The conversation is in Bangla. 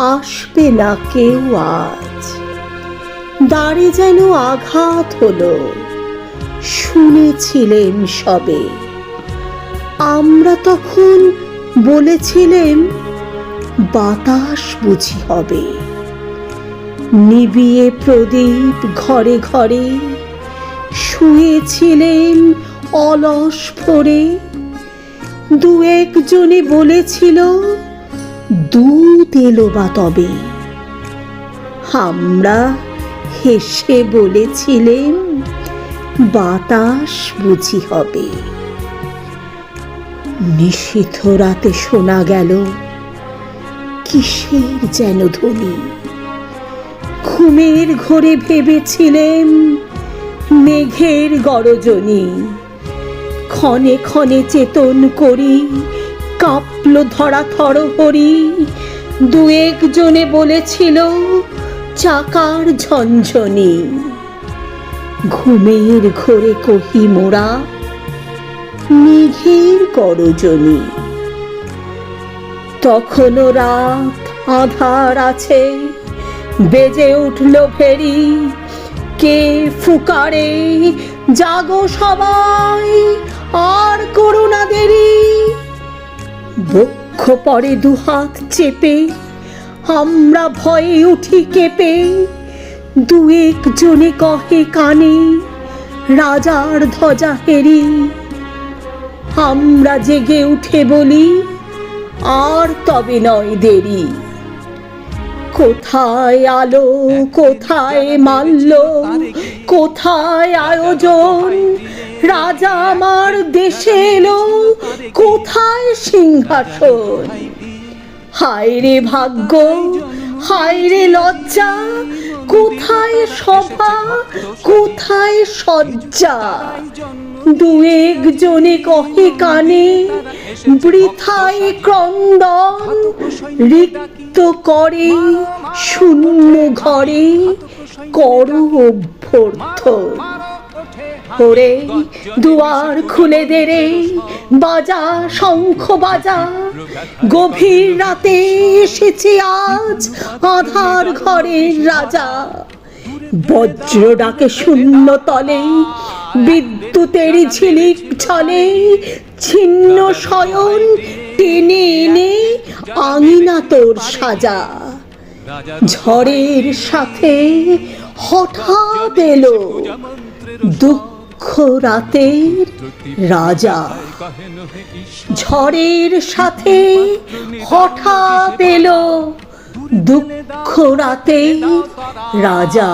আসবে না কেউ আজ। দাঁড়ে যেন আঘাত হলো। শুনেছিলেন সবে। আমরা তখন বলেছিলেন, বাতাস বুঝি হবে। নিবিয়ে প্রদীপ ঘরে ঘরে শুয়েছিলেন অলস ভরে। দু একজনে বলেছিল দুধ এলো বা তবে? আমরা হেসে বলেছিলেন বাতাস বুঝি হবে। নিষিদ্ধ রাতে শোনা গেল, কিসের যেন ধ্বনি? ঘুমের ঘরে ভেবেছিলেন মেঘের গরজনী। ক্ষণে ক্ষণে চেতন করি কাঁপল ধরা থর হরি। দু একজনে বলেছিল, চাকার ঝনঝনি। ঘুমের ঘোরে কহি মোরা, মেঘের গরজনী তখনও রাত আধার আছে, বেজে উঠল ফেরি। কে ফুকারে? জাগো সবাই আর বক্ষ পরে দুহাত চেপে আমরা ভয়ে উঠি কেঁপে। দু একজনে কহে কানে রাজার ধ্বজা হেরি। আমরা জেগে উঠে বলি আর তবে নয় দেরি। কোথায় আলো কোথায় মাল্য কোথায় আয়োজন? রাজা আমার দেশে এলো। কোথায় সিংহাসন? হায় রে ভাগ্য, হায় রে লজ্জা, কোথায় সভা কোথায় সজ্জা দু একজনে কহে কানে, বৃথায় ক্রন্দন, রিক্ত করে শূন্য ঘরে কর অভ্যর্থন ওরে দুয়ার খুলে দে রে। বাজা, শঙ্খ বাজা। গভীর রাতে এসেছে আজ আধার ঘরের রাজা। বজ্র ডাকে শূন্য তলে, বিদ্যুতের ঝিলিক ছলে, ছিন্ন শয়ন টেনে এনে আঙিনা তোর সাজা। ঝড়ের সাথে হঠাৎ এলো দুঃখ রাতের রাজা। ঝড়ের সাথে হঠাৎ এলো দুঃখ রাতের রাজা।